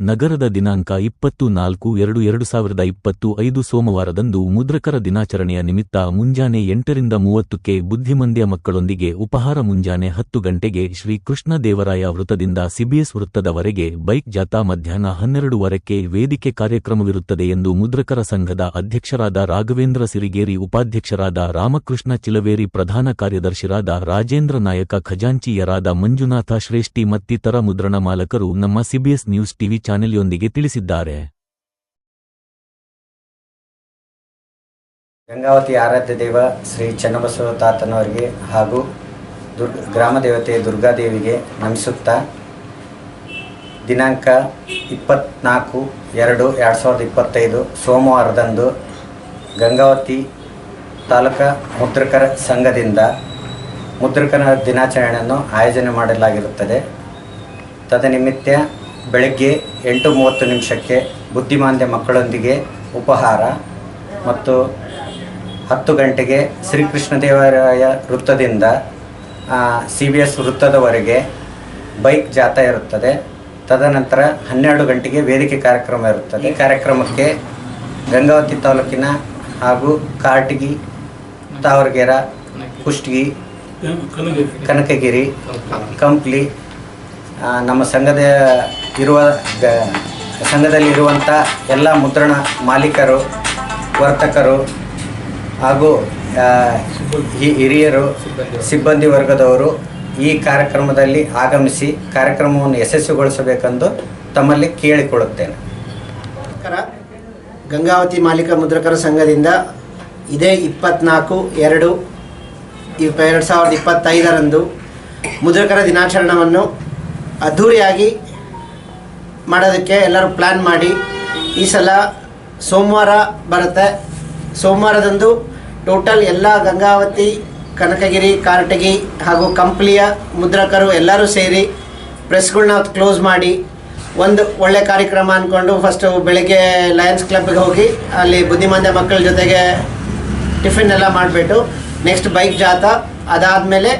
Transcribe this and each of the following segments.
ನಗರದ ದಿನಾಂಕ ಇಪ್ಪತ್ತು ನಾಲ್ಕು ಎರಡು ಎರಡು ಸಾವಿರದ ಇಪ್ಪತ್ತು ಐದು ಸೋಮವಾರದಂದು ಮುದ್ರಕರ ದಿನಾಚರಣೆಯ ನಿಮಿತ್ತ ಮುಂಜಾನೆ ಎಂಟರಿಂದ ಮೂವತ್ತಕ್ಕೆ ಬುದ್ಧಿಮಂದ್ಯ ಮಕ್ಕಳೊಂದಿಗೆ ಉಪಹಾರ ಮುಂಜಾನೆ ಹತ್ತು ಗಂಟೆಗೆ ಶ್ರೀ ಕೃಷ್ಣದೇವರಾಯ ವೃತ್ತದಿಂದ ಸಿಬಿಎಸ್ ವೃತ್ತದವರೆಗೆ ಬೈಕ್ ಜಾಥಾ ಮಧ್ಯಾಹ್ನ ಹನ್ನೆರಡುವರೆಕ್ಕೆ ವೇದಿಕೆ ಕಾರ್ಯಕ್ರಮವಿರುತ್ತದೆ ಎಂದು ಮುದ್ರಕರ ಸಂಘದ ಅಧ್ಯಕ್ಷರಾದ ರಾಘವೇಂದ್ರ ಸಿರಿಗೇರಿ ಉಪಾಧ್ಯಕ್ಷರಾದ ರಾಮಕೃಷ್ಣ ಚಿಲವೇರಿ ಪ್ರಧಾನ ಕಾರ್ಯದರ್ಶಿರಾದ ರಾಜೇಂದ್ರ ನಾಯಕ ಖಜಾಂಚಿಯರಾದ ಮಂಜುನಾಥ ಶ್ರೇಷ್ಠಿ ಮತ್ತಿತರ ಮುದ್ರಣ ಮಾಲಕರು ನಮ್ಮ ಸಿಬಿಎಸ್ ನ್ಯೂಸ್ ಟಿವಿ ಚಾನೆಲ್ಯೊಂದಿಗೆ ತಿಳಿಸಿದ್ದಾರೆ. ಗಂಗಾವತಿ ಆರಾಧ್ಯ ದೇವ ಶ್ರೀ ಚನ್ನಬಸವ ತಾತನವರಿಗೆ ಹಾಗೂ ದುರ್, ಗ್ರಾಮ ದೇವತೆ ದುರ್ಗಾದೇವಿಗೆ ನಮಿಸುತ್ತಾ ದಿನಾಂಕ ಇಪ್ಪತ್ನಾಲ್ಕು ಎರಡು ಎರಡು ಸಾವಿರದ ಇಪ್ಪತ್ತೈದು ಸೋಮವಾರದಂದು ಗಂಗಾವತಿ ತಾಲೂಕಾ ಮುದ್ರಕರ ಸಂಘದಿಂದ ಮುದ್ರಕರ ದಿನಾಚರಣೆಯನ್ನು ಆಯೋಜನೆ ಮಾಡಲಾಗಿರುತ್ತದೆ. ತದನಿಮಿತ್ತ ಬೆಳಗ್ಗೆ ಎಂಟು ಮೂವತ್ತು ನಿಮಿಷಕ್ಕೆ ಬುದ್ಧಿಮಾಂದ್ಯ ಮಕ್ಕಳೊಂದಿಗೆ ಉಪಹಾರ ಮತ್ತು ಹತ್ತು ಗಂಟೆಗೆ ಶ್ರೀಕೃಷ್ಣದೇವರಾಯ ವೃತ್ತದಿಂದ ಸಿ ಬಿ ಎಸ್ ವೃತ್ತದವರೆಗೆ ಬೈಕ್ ಜಾಥಾ ಇರುತ್ತದೆ. ತದನಂತರ ಹನ್ನೆರಡು ಗಂಟೆಗೆ ವೇದಿಕೆ ಕಾರ್ಯಕ್ರಮ ಇರುತ್ತದೆ. ಈ ಕಾರ್ಯಕ್ರಮಕ್ಕೆ ಗಂಗಾವತಿ ತಾಲೂಕಿನ ಹಾಗೂ ಕಾಟಗಿ ತಾವರಗೆರ ಕುಷ್ಟಗಿ ಕನಕಗಿರಿ ಕಂಪ್ಲಿ ನಮ್ಮ ಸಂಘದ ಇರುವ ಸಂಘದಲ್ಲಿರುವಂಥ ಎಲ್ಲ ಮುದ್ರಣ ಮಾಲೀಕರು, ವರ್ತಕರು ಹಾಗೂ ಹಿರಿಯರು, ಸಿಬ್ಬಂದಿ ವರ್ಗದವರು ಈ ಕಾರ್ಯಕ್ರಮದಲ್ಲಿ ಆಗಮಿಸಿ ಕಾರ್ಯಕ್ರಮವನ್ನು ಯಶಸ್ವಿಗೊಳಿಸಬೇಕೆಂದು ತಮ್ಮಲ್ಲಿ ಕೇಳಿಕೊಳ್ಳುತ್ತೇನೆ. ನಮಸ್ಕಾರ ಗಂಗಾವತಿ ಮಾಲೀಕ ಮುದ್ರಕರ ಸಂಘದಿಂದ ಇದೇ ಇಪ್ಪತ್ನಾಲ್ಕು, ಎರಡು ಎರಡು ಸಾವಿರದ ಇಪ್ಪತ್ತೈದರಂದು ಮುದ್ರಕರ ದಿನಾಚರಣೆಯನ್ನು ಅದ್ಧೂರಿಯಾಗಿ ಮಾಡೋದಕ್ಕೆ ಎಲ್ಲರೂ ಪ್ಲ್ಯಾನ್ ಮಾಡಿ. ಈ ಸಲ ಸೋಮವಾರ ಬರುತ್ತೆ. ಸೋಮವಾರದಂದು ಟೋಟಲ್ ಎಲ್ಲ ಗಂಗಾವತಿ, ಕನಕಗಿರಿ, ಕಾರಟಗಿ ಹಾಗೂ ಕಂಪ್ಲಿಯ ಮುದ್ರಕರು ಎಲ್ಲರೂ ಸೇರಿ ಪ್ರೆಸ್ಗಳನ್ನ ಕ್ಲೋಸ್ ಮಾಡಿ ಒಂದು ಒಳ್ಳೆ ಕಾರ್ಯಕ್ರಮ ಅಂದ್ಕೊಂಡು ಫಸ್ಟು ಬೆಳಗ್ಗೆ ಲಯನ್ಸ್ ಕ್ಲಬ್ಗೆ ಹೋಗಿ ಅಲ್ಲಿ ಬುದ್ಧಿಮಾಂದ್ಯ ಮಕ್ಕಳ ಜೊತೆಗೆ ಟಿಫಿನ್ ಎಲ್ಲ ಮಾಡಿಬಿಟ್ಟು ನೆಕ್ಸ್ಟ್ ಬೈಕ್ ಜಾಥಾ ಅದಾದಮೇಲೆ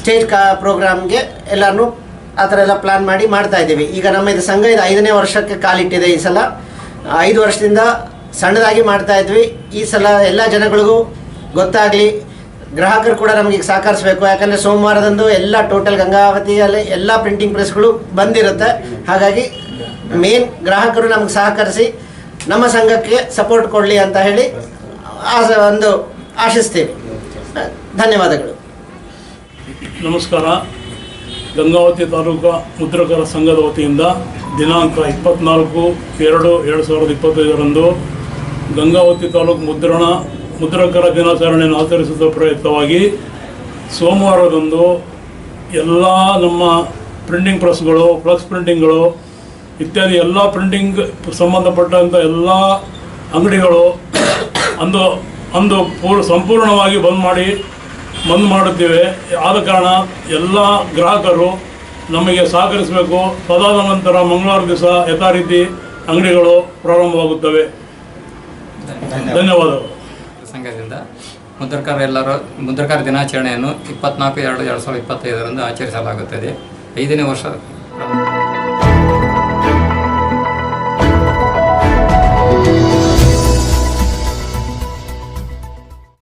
ಸ್ಟೇಜ್ ಕಾ ಪ್ರೋಗ್ರಾಮ್ಗೆ ಎಲ್ಲರೂ ಆ ಥರ ಎಲ್ಲ ಪ್ಲ್ಯಾನ್ ಮಾಡಿ ಮಾಡ್ತಾ ಇದ್ದೀವಿ. ಈಗ ನಮ್ಮ ಇದು ಸಂಘ ಇದು, ಐದನೇ ವರ್ಷಕ್ಕೆ ಕಾಲಿಟ್ಟಿದೆ ಈ ಸಲ. ಐದು ವರ್ಷದಿಂದ ಸಣ್ಣದಾಗಿ ಮಾಡ್ತಾ ಇದ್ವಿ. ಈ ಸಲ ಎಲ್ಲ ಜನಗಳಿಗೂ ಗೊತ್ತಾಗಲಿ, ಗ್ರಾಹಕರು ಕೂಡ ನಮಗೆ ಸಹಕರಿಸಬೇಕು. ಯಾಕಂದರೆ ಸೋಮವಾರದಂದು ಎಲ್ಲ ಟೋಟಲ್ ಗಂಗಾವತಿಯಲ್ಲಿ ಎಲ್ಲ ಪ್ರಿಂಟಿಂಗ್ ಪ್ರೆಸ್ಗಳು ಬಂದಿರುತ್ತೆ. ಹಾಗಾಗಿ ಮೇನ್ ಗ್ರಾಹಕರು ನಮ್ಗೆ ಸಹಕರಿಸಿ ನಮ್ಮ ಸಂಘಕ್ಕೆ ಸಪೋರ್ಟ್ ಕೊಡಲಿ ಅಂತ ಹೇಳಿ ಆಸ ಒಂದು ಆಶಿಸ್ತೀವಿ. ಧನ್ಯವಾದಗಳು. ನಮಸ್ಕಾರ. ಗಂಗಾವತಿ ತಾಲೂಕು ಮುದ್ರಕರ ಸಂಘದ ವತಿಯಿಂದ ದಿನಾಂಕ ಇಪ್ಪತ್ನಾಲ್ಕು ಎರಡು ಎರಡು ಸಾವಿರದ ಇಪ್ಪತ್ತೈದರಂದು ಗಂಗಾವತಿ ತಾಲೂಕು ಮುದ್ರಣ, ಮುದ್ರಕರ ದಿನಾಚರಣೆಯನ್ನು ಆಚರಿಸುವ ಪ್ರಯುಕ್ತವಾಗಿ ಸೋಮವಾರದಂದು ಎಲ್ಲ ನಮ್ಮ ಪ್ರಿಂಟಿಂಗ್ ಪ್ರೆಸ್ಗಳು ಫ್ಲಕ್ಸ್ ಪ್ರಿಂಟಿಂಗ್ಗಳು ಇತ್ಯಾದಿ ಎಲ್ಲ ಪ್ರಿಂಟಿಂಗ್ ಸಂಬಂಧಪಟ್ಟಂಥ ಎಲ್ಲ ಅಂಗಡಿಗಳು ಅಂದು ಅಂದು ಪೂರ್ ಸಂಪೂರ್ಣವಾಗಿ ಬಂದ್ ಮಾಡಿ ಬಂದ್ ಮಾಡುತ್ತೇವೆ. ಆದ ಕಾರಣ ಎಲ್ಲ ಗ್ರಾಹಕರು ನಮಗೆ ಸಹಕರಿಸಬೇಕು. ಅದಾದ ನಂತರ ಮಂಗಳವಾರ ದಿವಸ ಯಥಾ ರೀತಿ ಅಂಗಡಿಗಳು ಪ್ರಾರಂಭವಾಗುತ್ತವೆ. ಧನ್ಯವಾದಗಳು. ಸಂಘದಿಂದ ಮುದ್ರಕಾರ ಎಲ್ಲರ ಮುದ್ರಕಾರ ದಿನಾಚರಣೆಯನ್ನು ಇಪ್ಪತ್ನಾಲ್ಕು ಎರಡು ಎರಡು ಸಾವಿರದ ಇಪ್ಪತ್ತೈದರಂದು ಆಚರಿಸಲಾಗುತ್ತದೆ. ಐದನೇ ವರ್ಷ